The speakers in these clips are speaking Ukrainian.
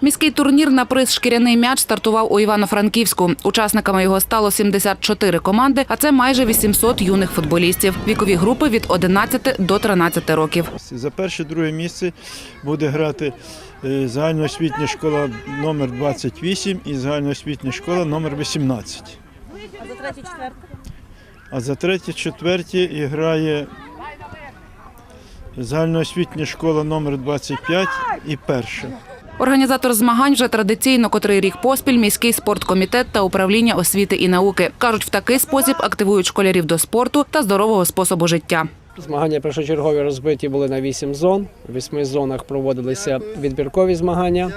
Міський турнір на приз шкіряний м'яч стартував у Івано-Франківську. Учасниками його стало 74 команди, а це майже 800 юних футболістів. Вікові групи від 11 до 13 років. За перше друге місце буде грати е, загальноосвітня школа номер 28 і загальноосвітня школа номер 18. А за третє, четверте? А за грає загальноосвітня школа номер 25 і перша. Організатор змагань вже традиційно котрий рік поспіль міський спорткомітет та управління освіти і науки. Кажуть, в такий спосіб активують школярів до спорту та здорового способу життя. Змагання першочергові розбиті були на вісім зон. В восьми зонах проводилися відбіркові змагання.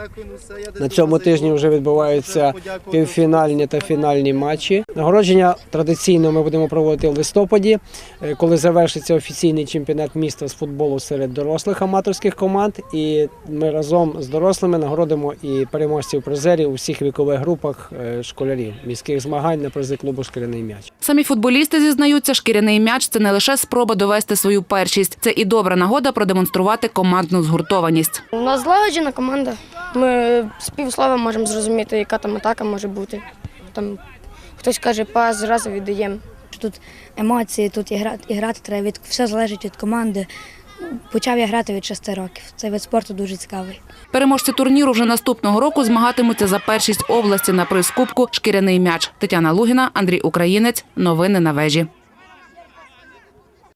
На цьому тижні вже відбуваються півфінальні та фінальні матчі. Нагородження традиційно ми будемо проводити в листопаді, е, коли завершиться офіційний чемпіонат міста з футболу серед дорослих аматорських команд. І ми разом з дорослими нагородимо і переможців призерів у всіх вікових групах е, школярів міських змагань на призи клубу «Шкіряний м'яч. Самі футболісти зізнаються, шкіряний м'яч це не лише спроба довести свою першість, це і добра нагода продемонструвати командну згуртованість. У нас злагоджена команда. Ми з півслова можемо зрозуміти, яка там атака може бути. Там хтось каже пас, зразу віддаємо. Тут емоції, тут і грати, і грати треба від все залежить від команди. Почав я грати від 6 років. Цей вид спорту дуже цікавий. Переможці турніру вже наступного року змагатимуться за першість області на приз кубку шкіряний м'яч. Тетяна Лугіна, Андрій Українець. Новини на вежі.